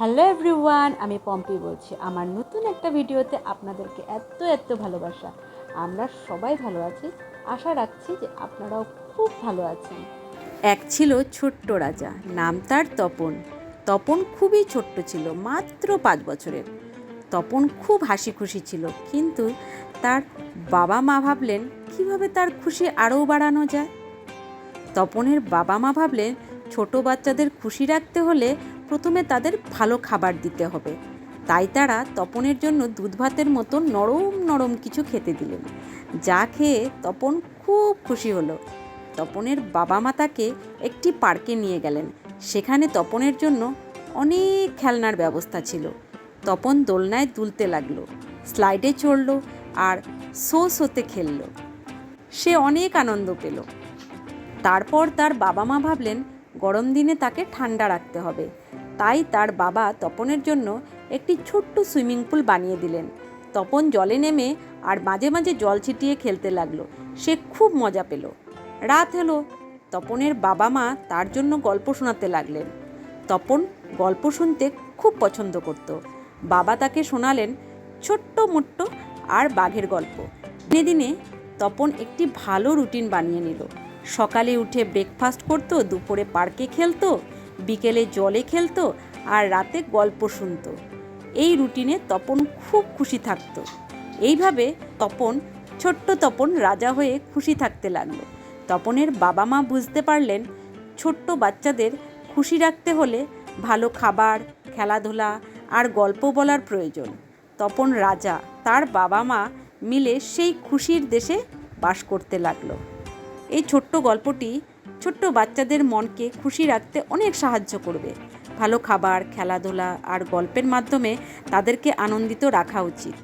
Hello everyone, আমি পম্পি বলছি। আমার নতুন একটা ভিডিওতে আপনাদেরকে এত এত ভালোবাসা। আমরা সবাই ভালো আছি। আশা রাখছি যে আপনারাও খুব ভালো আছেন। এক ছিল ছোট্ট রাজা, নাম তার তপন। তপন খুবই ছোট্ট ছিল, মাত্র পাঁচ বছরের। তপন খুব হাসি খুশি ছিল, কিন্তু তার বাবা মা ভাবলেন, কীভাবে তার খুশি আরও বাড়ানো যায়? তপনের বাবা মা ভাবলেন, ছোট বাচ্চাদের খুশি রাখতে হলে প্রথমে তাদের ভালো খাবার দিতে হবে। তাই তারা তপনের জন্য দুধ ভাতের মতো নরম নরম কিছু খেতে দিলেন। যা খেয়ে তপন খুব খুশি হলো। তপনের বাবা মা তাকে একটি পার্কে নিয়ে গেলেন। সেখানে তপনের জন্য অনেক খেলনার ব্যবস্থা ছিল। তপন দোলনায় দুলতে লাগল, স্লাইডে চড়লো আর শো শোতে খেললো। সে অনেক আনন্দ পেল। তারপর তার বাবা মা ভাবলেন, গরম দিনে তাকে ঠান্ডা রাখতে হবে। তাই তার বাবা তপনের জন্য একটি ছোট্ট সুইমিং পুল বানিয়ে দিলেন। তপন জলে নেমে আর মাঝে মাঝে জল ছিটিয়ে খেলতে লাগল। সে খুব মজা পেল। রাত হলো। তপনের বাবা মা তার জন্য গল্প শোনাতে লাগলেন। তপন গল্প শুনতে খুব পছন্দ করত। বাবা তাকে শোনালেন ছোট্ট মোট্ট আর বাঘের গল্প। দিনে দিনে তপন একটি ভালো রুটিন বানিয়ে নিল। সকালে উঠে ব্রেকফাস্ট করতো, দুপুরে পার্কে খেলতো বিকেলে জলে খেলতো আর রাতে গল্প শুনতো। এই রুটিনে তপন খুব খুশি থাকতো। এইভাবে তপন, ছোট্ট তপন রাজা হয়ে খুশি থাকতে লাগল। তপনের বাবা মা বুঝতে পারলেন, ছোট্ট বাচ্চাদের খুশি রাখতে হলে ভালো খাবার, খেলাধুলা আর গল্প বলার প্রয়োজন। তপন রাজা তার বাবা মা মিলে সেই খুশির দেশে বাস করতে লাগল। এই ছোট্ট গল্পটি ছোট্ট বাচ্চাদের মনকে খুশি রাখতে অনেক সাহায্য করবে। ভালো খাবার, খেলাধুলা আর গল্পের মাধ্যমে তাদেরকে আনন্দিত রাখা উচিত।